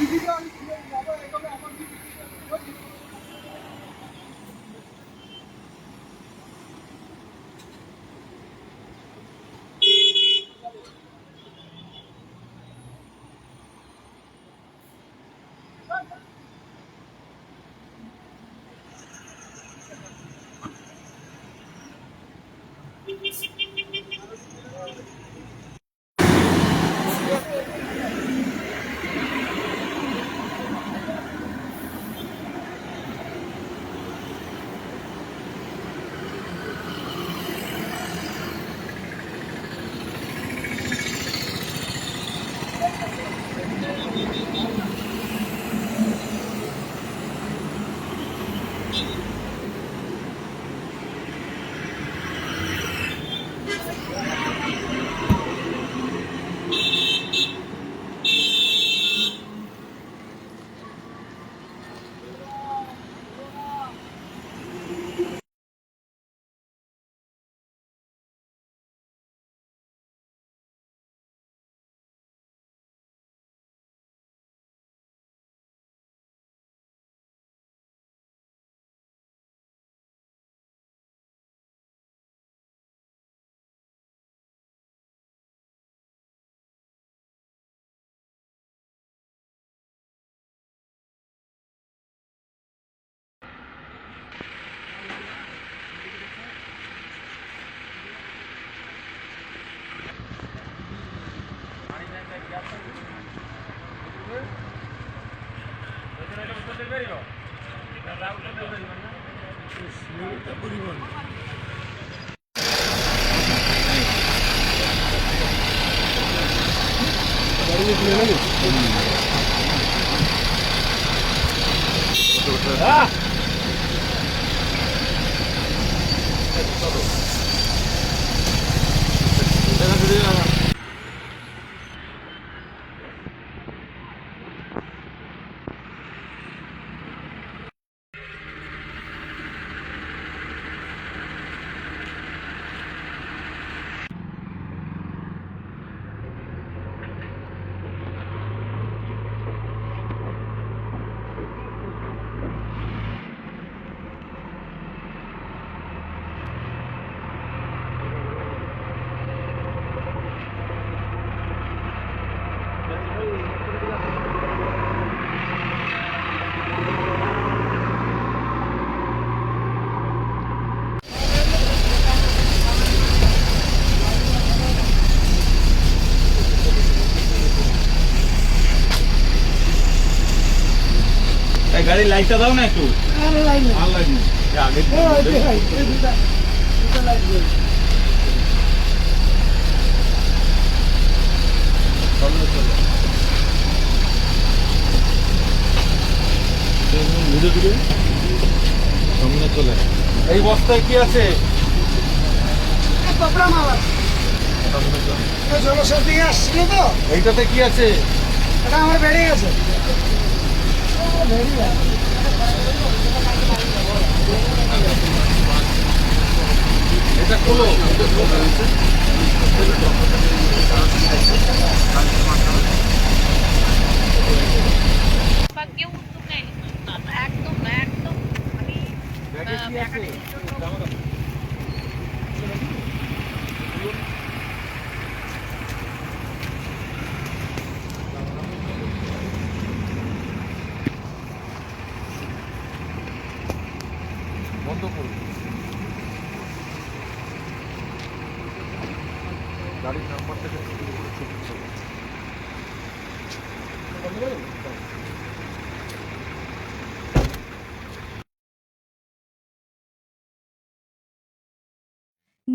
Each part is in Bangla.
Иди сюда! এই গাড়ির লাইটটা দাও না একটু। আরে লাইন নেই। আর লাইট নেই এই আগে ও, ওই দুটা, দুটা লাইট জ্বলছে। এই বস্তায় কি আছে জলসার দিকে আসছিল তো, এইটাতে কি আছে এটা আমার বেড়ে গেছে। ও, বেড়ে গেছে। এটা খোলো বা কেউ উদ্যোগ নেয়নি না, না, একদম না একদম আমি বন্ধ করুন গাড়ির নাম্বারটা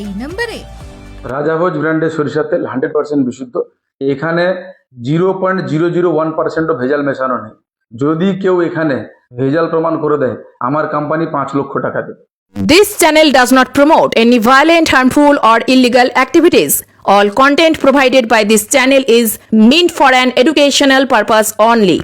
এই নম্বরে রাজাভোজ ব্র্যান্ডের সরিষার তেল হান্ড্রেড পার্সেন্ট বিশুদ্ধ এখানে zero point zero zero one পার্সেন্টও ভেজাল মেশানো নেই যদি কেউ এখানে ভেজাল প্রমাণ করে দেয় আমার কোম্পানি পাঁচ লক্ষ টাকা দেবে This channel does not promote any violent, harmful, or illegal activities. All content provided by this channel is meant for an educational purpose only.